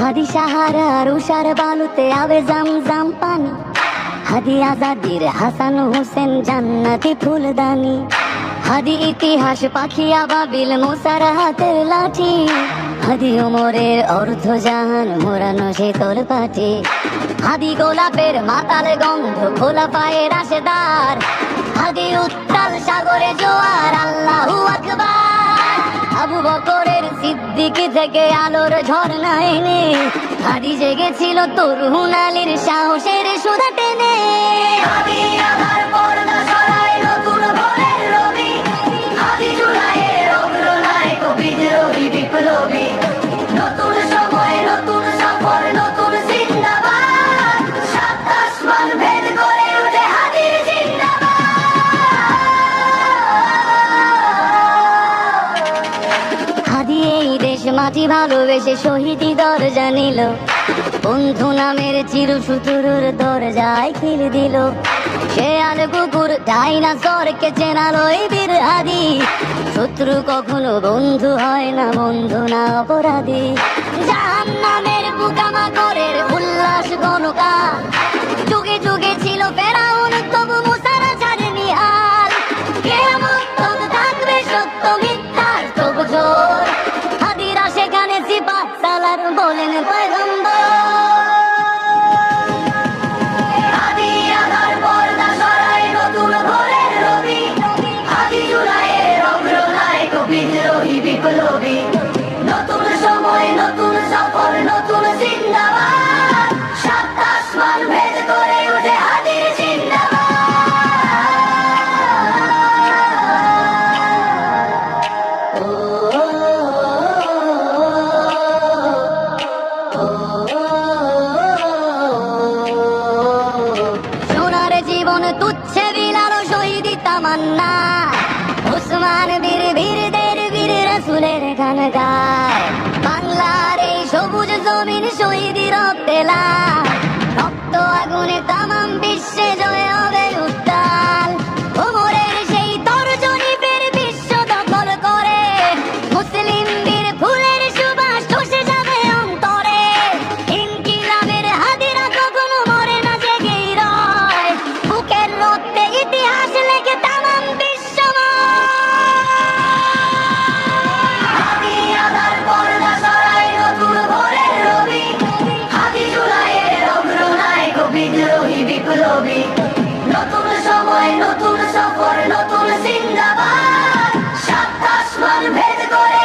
হাদি সাহারার উষার বালুতে আবে জাম জাম পানি। হাদি আজাদির হাসান হোসেন জান্নাতি ফুলদানি। হাদি ইতিহাস পাখি আবাবিল মোসার হাতের লাঠি। হাদি ওমরের অর্ধ জাহান, মোরানো শীতল পাটি হাদি গোলাপের মাতাল গন্ধ, খোলা পায়ের আশেদার। হাদি উত্তাল সাগরে জোয়ার, আল্লাহু আবু বকরের সিদ্দিকি থেকে আলোর ঝর্ণা এনে হাদি জেগেছিল তরুণ আলীর সাহসের সুধা বিপ্লবী এই দেশ মাটি ভালোবেসে শহীদি দরজা নিল। বন্ধু নামের চির সুতুরুর দরজায় খিল দিল। সে আর কুকুর ডাইনাসরকে চেনালো এই বীর হাদি। শত্রু কখনো বন্ধু হয় না বন্ধু না অপরাধী। জাহান নামের পোকামাকড়ের উল্লাস তামান্না উসমান বীর বীরদের বীর রসুলের গান গায় বাংলার এই সবুজ জমিন শহীদ রক্তেলা সময় নতুন সফর নতুন সিন্দাবাদ সাত আসমান ভেদ করে